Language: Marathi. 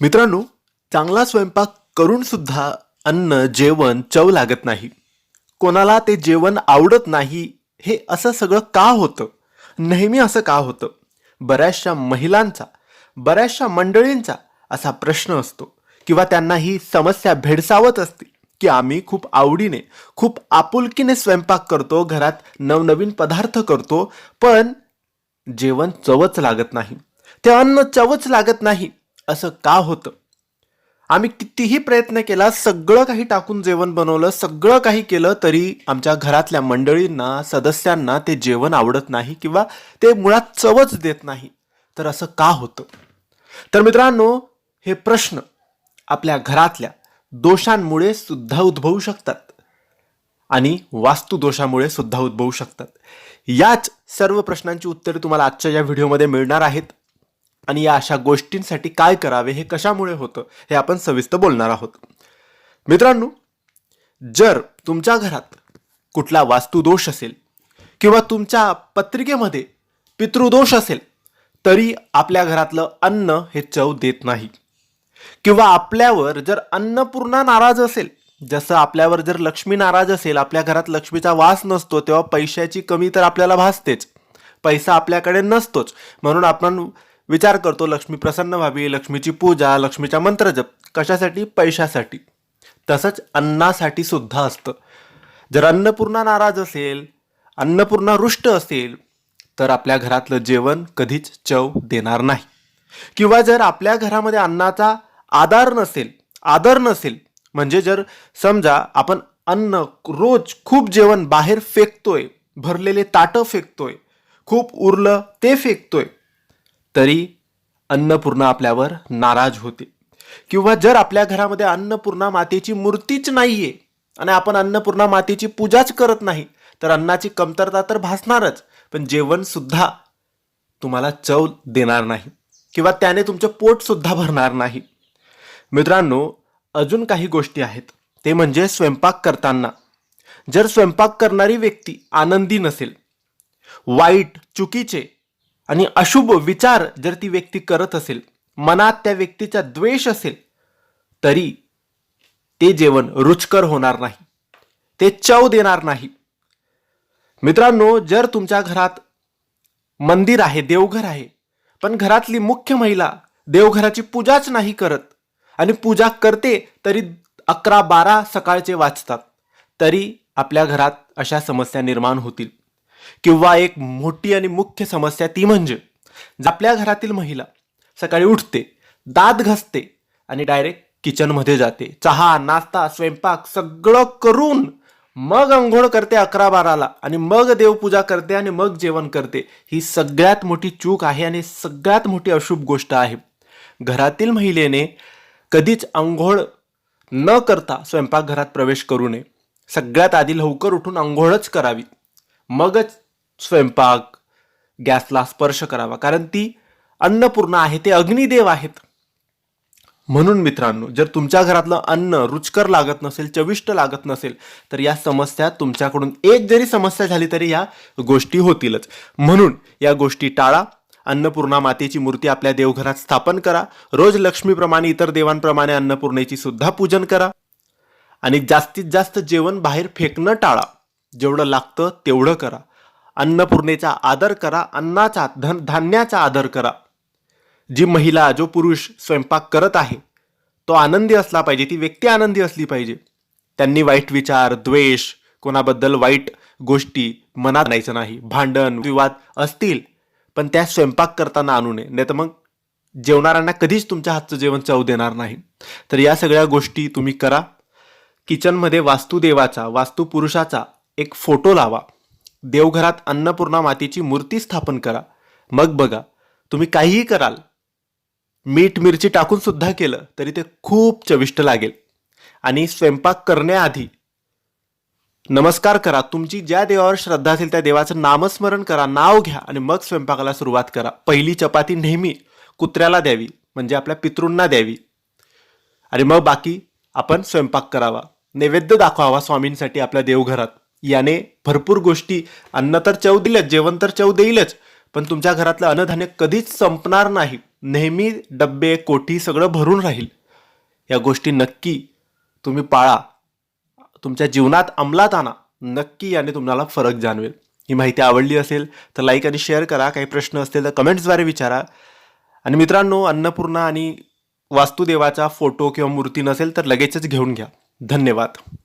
मित्रांनो चांगला स्वयंपाक करून सुद्धा अन्न जेवण चव लागत नाही. कोणाला ते जेवण आवडत नाही हे असं सगळं का होतं? नेहमी असं का होतं? बऱ्याचशा महिलांचा बऱ्याचशा मंडळींचा असा प्रश्न असतो. किंवा त्यांना ही समस्या भेडसावत असते की आम्ही खूप आवडीने खूप आपुलकीने स्वयंपाक करतो घरात नवनवीन पदार्थ करतो पण जेवण चवच लागत नाही. ते अन्न चवच लागत नाही. असं का होतं? आम्ही कितीही प्रयत्न केला सगळं काही टाकून जेवण बनवलं सगळं काही केलं तरी आमच्या घरातल्या मंडळींना सदस्यांना ते जेवण आवडत नाही किंवा ते मुळात चवच देत नाही. तर असं का होतं? तर मित्रांनो हे प्रश्न आपल्या घरातल्या दोषांमुळे सुद्धा उद्भवू शकतात आणि वास्तुदोषामुळे सुद्धा उद्भवू शकतात. याच सर्व प्रश्नांची उत्तरे तुम्हाला आजच्या या व्हिडिओमध्ये मिळणार आहेत. आणि या अशा गोष्टींसाठी काय करावे हे कशामुळे होतं हे आपण सविस्तर बोलणार आहोत. मित्रांनो जर तुमच्या घरात कुठला वास्तुदोष असेल किंवा तुमच्या पत्रिकेमध्ये पितृदोष असेल तरी आपल्या घरातलं अन्न हे चव देत नाही. किंवा आपल्यावर जर अन्नपूर्णा नाराज असेल जसं आपल्यावर जर लक्ष्मी नाराज असेल आपल्या घरात लक्ष्मीचा वास नसतो तेव्हा पैशाची कमी तर आपल्याला भासतेच. पैसा आपल्याकडे नसतोच. म्हणून आपण विचार करतो लक्ष्मी प्रसन्न व्हावी लक्ष्मीची पूजा लक्ष्मीचा मंत्र जप. कशासाठी? पैशासाठी. तसंच अन्नासाठी सुद्धा असतं. जर अन्नपूर्णा नाराज असेल अन्नपूर्णा रुष्ट असेल तर आपल्या घरातलं जेवण कधीच चव देणार नाही. किंवा जर आपल्या घरामध्ये अन्नाचा आधार नसेल आदर नसेल म्हणजे जर समजा आपण अन्न रोज खूप जेवण बाहेर फेकतोय भरलेले ताटं फेकतोय खूप उरलं ते फेकतोय तरी अन्नपूर्णा आपल्यावर नाराज होते. किंवा जर आपल्या घरामध्ये अन्नपूर्णा मातेची मूर्तीच नाहीये आणि आपण अन्नपूर्णा मातेची पूजाच करत नाही तर अन्नाची कमतरता तर भासणारच. पण जेवण सुद्धा तुम्हाला चव देणार नाही. किंवा त्याने तुमचं पोट सुद्धा भरणार नाही. मित्रांनो अजून काही गोष्टी आहेत. ते म्हणजे स्वयंपाक करताना. जर स्वयंपाक करणारी व्यक्ती आनंदी नसेल वाईट चुकीचे आणि अशुभ विचार जर ती व्यक्ती करत असेल मनात त्या व्यक्तीचा द्वेष असेल तरी ते जेवण रुचकर होणार नाही ते चव देणार नाही. मित्रांनो जर तुमच्या घरात मंदिर आहे देवघर आहे पण घरातली मुख्य महिला देवघराची पूजाच नाही करत आणि पूजा करते तरी अकरा बारा सकाळचे वाचतात तरी आपल्या घरात अशा समस्या निर्माण होतील. किंवा एक मोठी आणि मुख्य समस्या ती म्हणजे आपल्या घरातील महिला सकाळी उठते दात घासते आणि डायरेक्ट किचनमध्ये जाते. चहा नाश्ता स्वयंपाक सगळं करून मग अंघोळ करते अकरा बाराला आणि मग देवपूजा करते आणि मग जेवण करते. ही सगळ्यात मोठी चूक आहे आणि सगळ्यात मोठी अशुभ गोष्ट आहे. घरातील महिलेने कधीच अंघोळ न करता स्वयंपाकघरात प्रवेश करू नये. सगळ्यात आधी लवकर उठून अंघोळच करावी. मगच स्वयंपाक गॅसला स्पर्श करावा. कारण ती अन्नपूर्णा आहे ते अग्निदेव आहेत. म्हणून मित्रांनो जर तुमच्या घरातलं अन्न रुचकर लागत नसेल चविष्ट लागत नसेल तर या समस्या तुमच्याकडून एक जरी समस्या झाली तरी या गोष्टी होतीलच. म्हणून या गोष्टी टाळा. अन्नपूर्णा मातेची मूर्ती आपल्या देवघरात स्थापन करा. रोज लक्ष्मीप्रमाणे इतर देवांप्रमाणे अन्नपूर्णेची सुद्धा पूजन करा. आणि जास्तीत जास्त जेवण बाहेर फेकणं टाळा. जेवढं लागतं तेवढं करा. अन्नपूर्णेचा आदर करा अन्नाचा धन धान्याचा आदर करा. जी महिला जो पुरुष स्वयंपाक करत आहे तो आनंदी असला पाहिजे ती व्यक्ती आनंदी असली पाहिजे. त्यांनी वाईट विचार द्वेष कोणाबद्दल वाईट गोष्टी मनात आणायचं नाही. भांडण विवाद असतील पण त्या स्वयंपाक करताना आणू नये. नाही तर मग जेवणाऱ्यांना कधीच तुमच्या हातचं जेवण चव देणार नाही. तर या सगळ्या गोष्टी तुम्ही करा. किचनमध्ये वास्तुदेवाचा वास्तुपुरुषाचा एक फोटो लावा. देवघरात अन्नपूर्णा मातीची मूर्ती स्थापन करा. मग बघा तुम्ही काहीही कराल मीठ मिरची टाकून सुद्धा केलं तरी ते खूप चविष्ट लागेल. आणि स्वयंपाक करण्याआधी नमस्कार करा. तुमची ज्या देवावर श्रद्धा असेल त्या देवाचं नामस्मरण करा नाव घ्या आणि मग स्वयंपाकाला सुरुवात करा. पहिली चपाती नेहमी कुत्र्याला द्यावी म्हणजे आपल्या पितृंना द्यावी. आणि मग बाकी आपण स्वयंपाक करावा. नैवेद्य दाखवावा स्वामींसाठी आपल्या देवघरात. याने भरपूर गोष्टी अन्न तर चव दिल्यात जेवण तर चव देईलच पण तुमच्या घरातलं अन्नधान्य कधीच संपणार नाही. नेहमी डब्बे कोठी सगळं भरून राहील. या गोष्टी नक्की तुम्ही पाळा. तुमच्या जीवनात अंमलात आणा. नक्की याने तुम्हाला फरक जाणवेल. ही माहिती आवडली असेल तर लाईक आणि शेअर करा. काही प्रश्न असतील तर कमेंट्सद्वारे विचारा. आणि मित्रांनो अन्नपूर्णा आणि वास्तुदेवाचा फोटो किंवा मूर्ती नसेल तर लगेचच घेऊन घ्या. धन्यवाद.